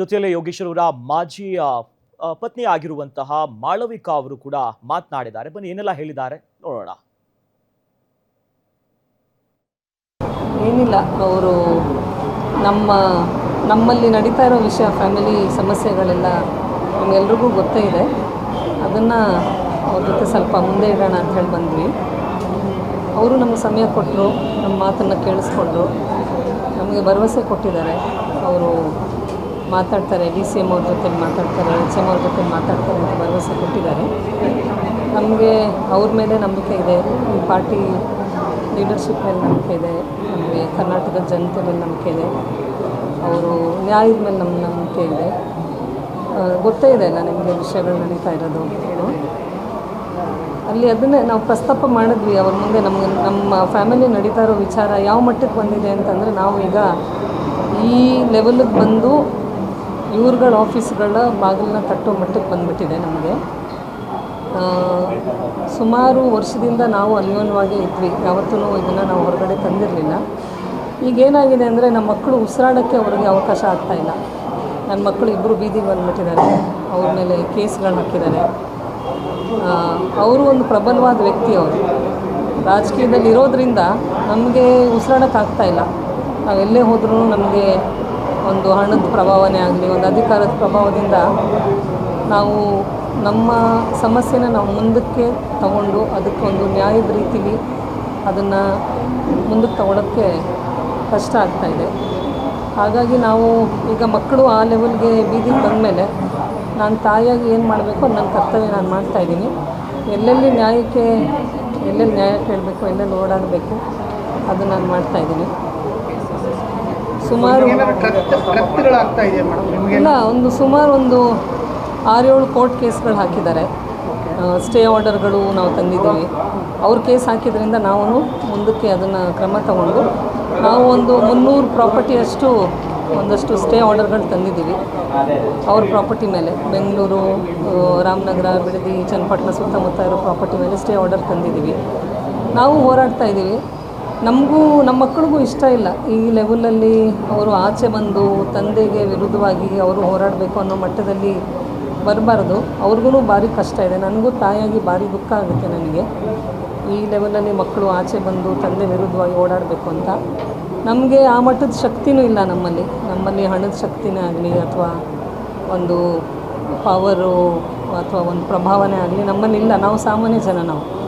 ಜೊತೆಯಲ್ಲೇ ಯೋಗೇಶ್ವರ ಮಾಜಿ ಪತ್ನಿ ಆಗಿರುವಂತಹ ಮಾಳವಿಕಾ ಅವರು ಕೂಡ ಮಾತನಾಡಿದ್ದಾರೆ. ಬನ್ನಿ, ಏನೆಲ್ಲ ಹೇಳಿದ್ದಾರೆ? ನೋಡೋಣ. ಏನಿಲ್ಲ, ಅವರು ನಮ್ಮ, ನಮ್ಮಲ್ಲಿ ನಡೀತಾ ಇರೋ ವಿಷಯ ಫ್ಯಾಮಿಲಿ ಸಮಸ್ಯೆಗಳೆಲ್ಲ ನಮಗೆಲ್ರಿಗೂ ಗೊತ್ತೇ ಇದೆ. ಅದನ್ನು ಅವ್ರ ಜೊತೆ ಸ್ವಲ್ಪ ಮುಂದೆ ಇಡೋಣ ಅಂತ ಹೇಳಿ ಬಂದ್ವಿ. ಅವರು ನಮಗೆ ಸಮಯ ಕೊಟ್ಟರು, ನಮ್ಮ ಮಾತನ್ನು ಕೇಳಿಸ್ಕೊಂಡ್ರು. ನಮಗೆ ಭರವಸೆ ಕೊಟ್ಟಿದ್ದಾರೆ. ಅವರು ಮಾತಾಡ್ತಾರೆ, ಡಿ ಸಿ ಎಂ ಅವ್ರ ಜೊತೆ ಮಾತಾಡ್ತಾರೆ ಎಚ್ ಎಂ ಅವ್ರ ಜೊತೆ ಮಾತಾಡ್ತಾರೆ ಅಂತ ಭರವಸೆ ಕೊಟ್ಟಿದ್ದಾರೆ. ನಮಗೆ ಅವ್ರ ಮೇಲೆ ನಂಬಿಕೆ ಇದೆ. ಈ ಪಾರ್ಟಿ ಲೀಡರ್ಶಿಪ್ ಮೇಲೆ ನಂಬಿಕೆ ಇದೆ. ನಮಗೆ ಕರ್ನಾಟಕದ ಜನತೆ ಮೇಲೆ ನಂಬಿಕೆ ಇದೆ. ಅವರು ನ್ಯಾಯದ ಮೇಲೆ ನಮ್ಮ ನಂಬಿಕೆ ಇದೆ. ಗೊತ್ತೇ ಇದೆ ಅಲ್ಲ ನಿಮಗೆ ವಿಷಯಗಳು ನಡೀತಾ ಇರೋದು ಅಲ್ಲಿ ಅದನ್ನೇ ನಾವು ಪ್ರಸ್ತಾಪ ಮಾಡಿದ್ವಿ. ಅವ್ರ ಮುಂದೆ ನಮ್ಗೆ ನಮ್ಮ ಫ್ಯಾಮಿಲಿ ನಡೀತಾ ಇರೋ ವಿಚಾರ ಯಾವ ಮಟ್ಟಕ್ಕೆ ಬಂದಿದೆ ಅಂತಂದರೆ ನಾವು ಈಗ ಈ ಲೆವೆಲಿಗೆ ಬಂದು ಇವ್ರುಗಳ ಆಫೀಸ್ಗಳ ಬಾಗಿಲನ್ನ ತಟ್ಟೋ ಮಟ್ಟಕ್ಕೆ ಬಂದುಬಿಟ್ಟಿದೆ ನಮಗೆ. ಸುಮಾರು ವರ್ಷದಿಂದ ನಾವು ಅನ್ಯೋನ್ಯವಾಗಿ ಇದ್ವಿ. ಯಾವತ್ತೂ ಇದನ್ನು ನಾವು ಹೊರಗಡೆ ತಂದಿರಲಿಲ್ಲ. ಈಗೇನಾಗಿದೆ ಅಂದರೆ ನಮ್ಮ ಮಕ್ಕಳು ಉಸಿರಾಡೋಕ್ಕೆ ಅವ್ರಿಗೆ ಅವಕಾಶ ಆಗ್ತಾಯಿಲ್ಲ ನನ್ನ ಮಕ್ಕಳು ಇಬ್ಬರು ಬೀದಿಗೆ ಬಂದುಬಿಟ್ಟಿದ್ದಾರೆ. ಅವ್ರ ಮೇಲೆ ಕೇಸ್ಗಳು ಹಾಕಿದ್ದಾರೆ. ಅವರು ಒಂದು ಪ್ರಬಲವಾದ ವ್ಯಕ್ತಿ ಅವರು. ರಾಜಕೀಯದಲ್ಲಿ ಇರೋದ್ರಿಂದ ನಮಗೆ ಉಸಿರಾಡೋಕ್ಕಾಗ್ತಾಯಿಲ್ಲ ನಾವೆಲ್ಲೇ ಹೋದ್ರೂ ನಮಗೆ ಒಂದು ಹಣದ ಪ್ರಭಾವನೇ ಆಗಲಿ, ಒಂದು ಅಧಿಕಾರದ ಪ್ರಭಾವದಿಂದ ನಾವು ನಮ್ಮ ಸಮಸ್ಯೆನ ನಾವು ಮುಂದಕ್ಕೆ ತಗೊಂಡು ಅದಕ್ಕೆ ಒಂದು ನ್ಯಾಯದ ರೀತಿಲಿ ಅದನ್ನು ಮುಂದಕ್ಕೆ ತಗೊಳ್ಳೋಕ್ಕೆ ಕಷ್ಟ ಆಗ್ತಾಯಿದೆ ಹಾಗಾಗಿ ನಾವು ಈಗ ಮಕ್ಕಳು ಆ ಲೆವೆಲ್ಗೆ ಬೀದಿಗೆ ಬಂದಮೇಲೆ ನಾನು ತಾಯಿಯಾಗಿ ಏನು ಮಾಡಬೇಕು ನನ್ನ ಕರ್ತವ್ಯ ನಾನು ಮಾಡ್ತಾಯಿದ್ದೀನಿ ಎಲ್ಲೆಲ್ಲಿ ನ್ಯಾಯಕ್ಕೆ, ಎಲ್ಲೆಲ್ಲಿ ನ್ಯಾಯ ಕೇಳಬೇಕು, ಎಲ್ಲೆಲ್ಲಿ ಓಡಾಡಬೇಕು ಅದು ನಾನು ಮಾಡ್ತಾಯಿದ್ದೀನಿ ಸುಮಾರು ಇಲ್ಲ ಒಂದು ಸುಮಾರು ಒಂದು ಆರೇಳು ಕೋರ್ಟ್ ಕೇಸ್ಗಳು ಹಾಕಿದ್ದಾರೆ. ಸ್ಟೇ ಆರ್ಡರ್ಗಳು ನಾವು ತಂದಿದ್ದೀವಿ. ಅವ್ರ ಕೇಸ್ ಹಾಕಿದ್ರಿಂದ ನಾವು ಮುಂದಕ್ಕೆ ಅದನ್ನು ಕ್ರಮ ತಗೊಂಡು ನಾವು ಒಂದು ಮುನ್ನೂರು ಪ್ರಾಪರ್ಟಿಯಷ್ಟು ಒಂದಷ್ಟು ಸ್ಟೇ ಆರ್ಡರ್ಗಳು ತಂದಿದ್ದೀವಿ. ಅವ್ರ ಪ್ರಾಪರ್ಟಿ ಮೇಲೆ ಬೆಂಗಳೂರು ರಾಮನಗರ ಬಿಡದಿ ಚನ್ನಪಟ್ಟಣ ಸುತ್ತಮುತ್ತ ಇರೋ ಪ್ರಾಪರ್ಟಿ ಮೇಲೆ ಸ್ಟೇ ಆರ್ಡರ್ ತಂದಿದ್ದೀವಿ. ನಾವು ಹೋರಾಡ್ತಾ ಇದ್ದೀವಿ. ನಮಗೂ, ನಮ್ಮ ಮಕ್ಕಳಿಗೂ ಇಷ್ಟ ಇಲ್ಲ. ಈ ಲೆವೆಲಲ್ಲಿ ಅವರು ಆಚೆ ಬಂದು ತಂದೆಗೆ ವಿರುದ್ಧವಾಗಿ ಅವರು ಹೋರಾಡಬೇಕು ಅನ್ನೋ ಮಟ್ಟದಲ್ಲಿ ಬರಬಾರ್ದು. ಅವ್ರಿಗೂ ಭಾರಿ ಕಷ್ಟ ಇದೆ. ನನಗೂ ತಾಯಿಯಾಗಿ ಭಾರಿ ದುಃಖ ಆಗುತ್ತೆ ನನಗೆ. ಈ ಲೆವೆಲಲ್ಲಿ ಮಕ್ಕಳು ಆಚೆ ಬಂದು ತಂದೆ ವಿರುದ್ಧವಾಗಿ ಓಡಾಡಬೇಕು ಅಂತ. ನಮಗೆ ಆ ಮಟ್ಟದ ಶಕ್ತಿನೂ ಇಲ್ಲ ನಮ್ಮಲ್ಲಿ. ನಮ್ಮಲ್ಲಿ ಹಣದ ಶಕ್ತಿನೇ ಆಗಲಿ ಅಥವಾ ಒಂದು ಪವರು ಅಥವಾ ಒಂದು ಪ್ರಭಾವನೇ ಆಗಲಿ ನಮ್ಮಲ್ಲಿ ಇಲ್ಲ. ನಾವು ಸಾಮಾನ್ಯ ಜನ ನಾವು.